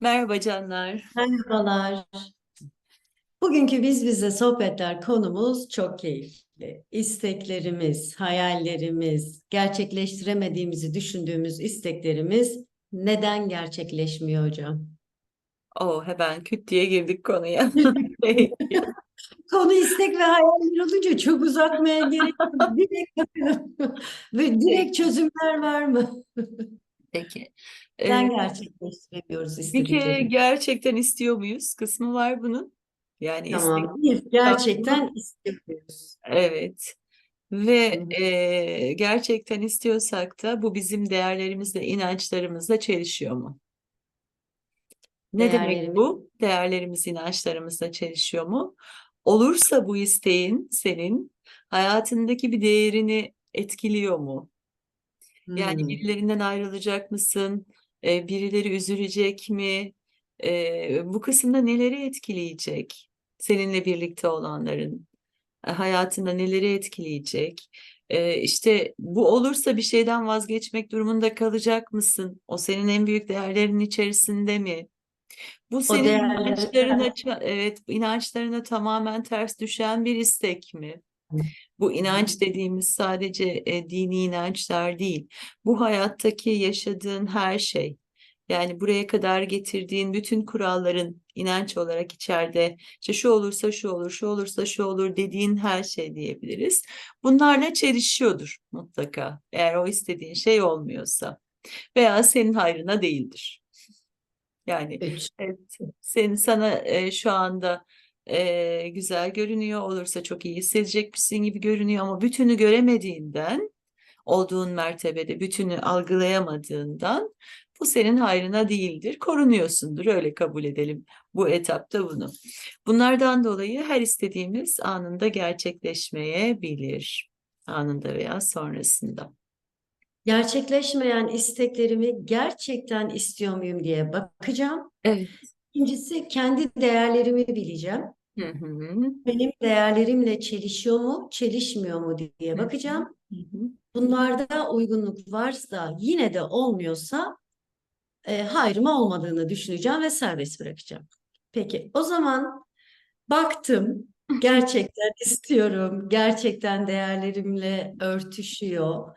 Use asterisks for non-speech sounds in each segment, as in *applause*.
Merhaba canlar. Merhabalar. Bugünkü biz bize sohbetler konumuz çok keyifli. İsteklerimiz, hayallerimiz, gerçekleştiremediğimizi düşündüğümüz isteklerimiz neden gerçekleşmiyor hocam? O hemen küt diye girdik konuya. *laughs* *laughs* Konu istek ve hayaller olunca çok uzatmaya gerek yok. Direkt. Ve direkt çözümler var mı? Peki. Neden gerçekleştiremiyoruz istediklerimizi? gerçekten istiyor muyuz? Kısmı var bunun. Yani istek Tamam. Bir, gerçekten istiyoruz. evet. Ve hı. e, gerçekten istiyorsak da bu bizim değerlerimizle, inançlarımızla çelişiyor mu? Ne demek bu? Değerlerimiz, inançlarımızla çelişiyor mu? Olursa bu isteğin senin hayatındaki bir değerini etkiliyor mu? Yani Hmm. birilerinden ayrılacak mısın? Ee, birileri üzülecek mi? Ee, bu kısımda neleri etkileyecek? Seninle birlikte olanların e, hayatında neleri etkileyecek? Ee, işte bu olursa bir şeyden vazgeçmek durumunda kalacak mısın? O senin en büyük değerlerinin içerisinde mi? Bu O senin inançlarına, ça- evet, inançlarına tamamen ters düşen bir istek mi? Bu inanç dediğimiz sadece e, dini inançlar değil. Bu hayattaki yaşadığın her şey. Yani buraya kadar getirdiğin bütün kuralların inanç olarak içeride işte şu olursa şu olur, şu olursa şu olur dediğin her şey diyebiliriz. Bunlarla çelişiyordur mutlaka. Eğer o istediğin şey olmuyorsa veya senin hayrına değildir. Yani evet, senin sana e, şu anda e, güzel görünüyor olursa çok iyi hissedecekmişsin gibi görünüyor ama bütünü göremediğinden olduğun mertebede bütünü algılayamadığından bu senin hayrına değildir. Korunuyorsundur öyle kabul edelim bu etapta bunu. Bunlardan dolayı her istediğimiz anında gerçekleşmeyebilir. Anında veya sonrasında. Gerçekleşmeyen isteklerimi gerçekten istiyor muyum diye bakacağım. Evet. İkincisi kendi değerlerimi bileceğim. Hı hı. Benim değerlerimle çelişiyor mu, çelişmiyor mu diye bakacağım. Hı hı. Bunlarda uygunluk varsa yine de olmuyorsa e, hayrıma olmadığını düşüneceğim ve serbest bırakacağım. Peki o zaman baktım *laughs* gerçekten istiyorum, gerçekten değerlerimle örtüşüyor.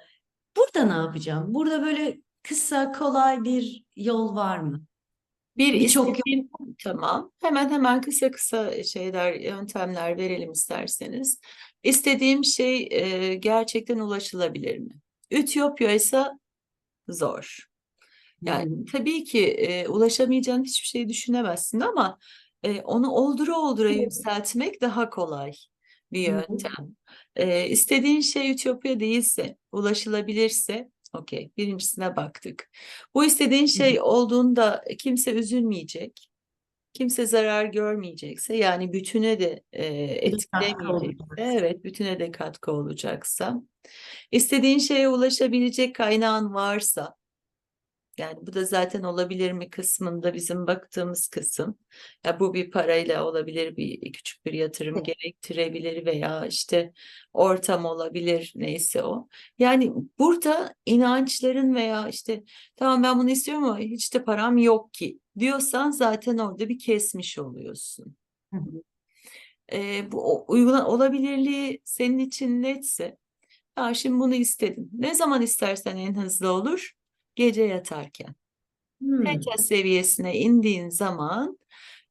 Burada ne yapacağım? Burada böyle kısa, kolay bir yol var mı? Bir Birçok tamam. Hemen hemen kısa kısa şeyler, yöntemler verelim isterseniz. İstediğim şey e, gerçekten ulaşılabilir mi? Ütopya ise zor. Yani Hmm. tabii ki e, ulaşamayacağın hiçbir şey düşünemezsin ama e, onu oldura oldura yükseltmek daha kolay bir yöntem. E, istediğin şey ütopya değilse, ulaşılabilirse, okey, birincisine baktık. Bu istediğin şey olduğunda kimse üzülmeyecek, kimse zarar görmeyecekse, yani bütüne de e, etkilemeyecekse, evet, bütüne de katkı olacaksa, istediğin şeye ulaşabilecek kaynağın varsa, yani bu da zaten olabilir mi kısmında bizim baktığımız kısım. Ya bu bir parayla olabilir, bir küçük bir yatırım gerektirebilir veya işte ortam olabilir neyse o. Yani burada inançların veya işte tamam ben bunu istiyorum ama hiç de param yok ki diyorsan zaten orada bir kesmiş oluyorsun. Hı hı. Ee, bu o- uygula olabilirliği senin için netse, ya şimdi bunu istedim. Ne zaman istersen en hızlı olur? Gece yatarken. Hmm. Seviyesine indiğin zaman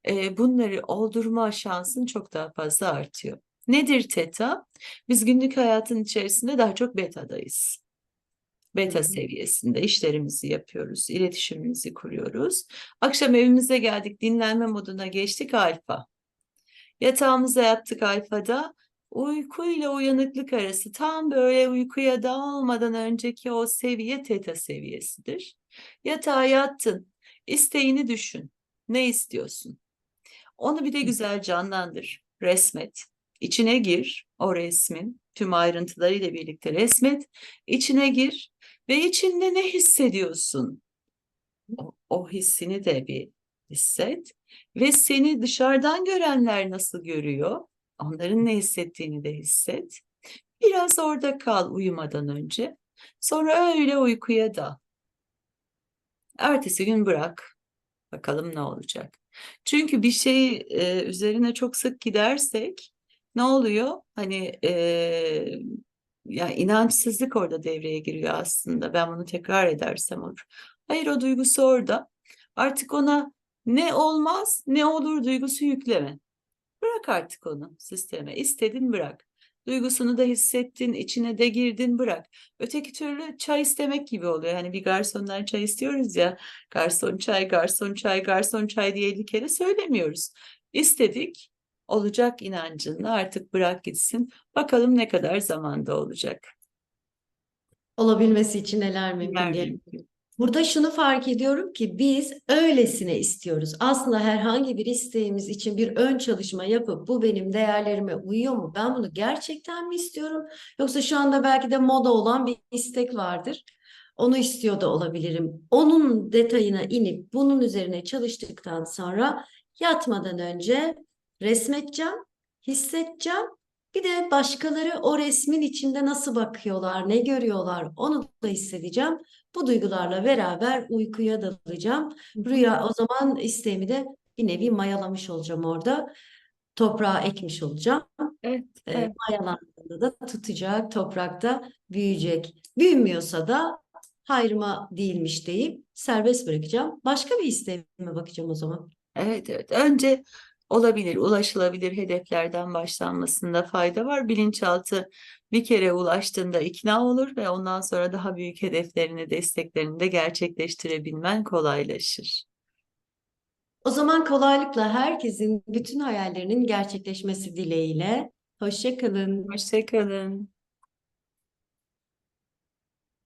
e, bunları oldurma şansın çok daha fazla artıyor. Nedir teta? Biz günlük hayatın içerisinde daha çok betadayız. Beta hı. seviyesinde işlerimizi yapıyoruz, iletişimimizi kuruyoruz. Akşam evimize geldik, dinlenme moduna geçtik alfa. Yatağımıza yattık alfada. Uykuyla uyanıklık arası tam böyle uykuya dalmadan önceki o seviye teta seviyesidir. Yatağa yattın, isteğini düşün. Ne istiyorsun? Onu bir de güzel canlandır, resmet. İçine gir o resmin, tüm ayrıntılarıyla birlikte resmet. İçine gir ve içinde ne hissediyorsun? O, o hissini de bir hisset. Ve seni dışarıdan görenler nasıl görüyor? Onların ne hissettiğini de hisset. Biraz orada kal uyumadan önce. Sonra öyle uykuya dal. Ertesi gün bırak. Bakalım ne olacak. Çünkü bir şey e, üzerine çok sık gidersek ne oluyor? Hani e, ya inançsızlık orada devreye giriyor aslında. Ben bunu tekrar edersem olur. Hayır o duygusu orada. Artık ona ne olmaz ne olur duygusu yükleme. Bırak artık onu sisteme. İstedin bırak. Duygusunu da hissettin, içine de girdin bırak. Öteki türlü çay istemek gibi oluyor. Hani bir garsondan çay istiyoruz ya. Garson çay, garson çay, garson çay diye 50 kere söylemiyoruz. İstedik, olacak inancınla artık bırak gitsin. Bakalım ne kadar zamanda olacak. Olabilmesi için neler mümkün Neler diye. mümkün. Burada şunu fark ediyorum ki biz öylesine istiyoruz. Aslında herhangi bir isteğimiz için bir ön çalışma yapıp bu benim değerlerime uyuyor mu? Ben bunu gerçekten mi istiyorum? Yoksa şu anda belki de moda olan bir istek vardır. Onu istiyor da olabilirim. Onun detayına inip bunun üzerine çalıştıktan sonra yatmadan önce resmedeceğim, hissedeceğim. Bir de başkaları o resmin içinde nasıl bakıyorlar, ne görüyorlar onu da hissedeceğim. Bu duygularla beraber uykuya dalacağım. Rüya o zaman isteğimi de bir nevi mayalamış olacağım orada. Toprağa ekmiş olacağım. Evet, evet. mayalandığında da tutacak, toprakta büyüyecek. Büyümüyorsa da hayrıma değilmiş deyip serbest bırakacağım. Başka bir isteğime bakacağım o zaman. Evet, evet. Önce olabilir, ulaşılabilir hedeflerden başlanmasında fayda var. Bilinçaltı bir kere ulaştığında ikna olur ve ondan sonra daha büyük hedeflerini, de isteklerini de gerçekleştirebilmen kolaylaşır. O zaman kolaylıkla herkesin bütün hayallerinin gerçekleşmesi dileğiyle. Hoşça kalın. Hoşça kalın.